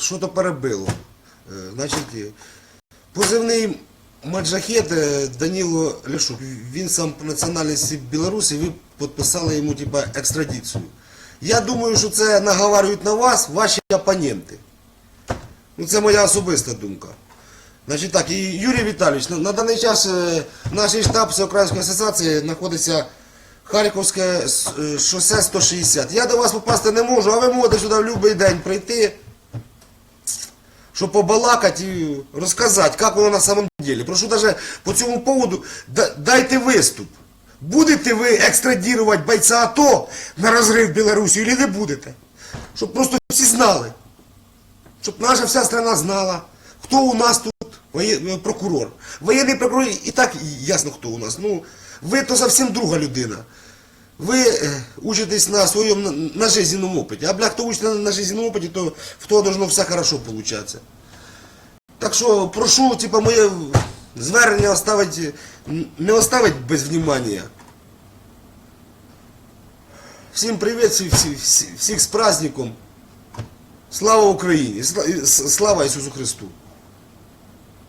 що то перебило. Е, Значить, позивний маджахет е, Даніло Ляшук, він сам по національності Білорусі, ви підписали йому типа, екстрадицію. Я думаю, що це наговарюють на вас ваші опоненти. Ну, це моя особиста думка. Значить так, і Юрій Віталійович, на, на даний час е, наш штаб Всеукраїнської асоціації знаходиться Харківське шосе 160. Я до вас попасти не можу, а ви можете сюди в будь-який день прийти, щоб побалакати і розказати, як воно на самом деле. Прошу даже по цьому поводу дайте виступ. Будете ви екстрадувати бойця АТО на розрив Білорусі чи не будете? Щоб просто всі знали. Щоб наша вся страна знала, хто у нас тут воє- прокурор. Воєнний прокурор і так ясно, хто у нас. Ну, ви то зовсім друга людина. Ви е, учитесь на своєму на, жизненному опиті. А бля, хто учиться на, на жизненному опиті, то в того должно все хорошо получатися. Так що прошу, типа, моє звернення оставить, не оставить без внимания. Всім привіт, всі, всі, всіх з праздником. Слава Україні! Слава Ісусу Христу!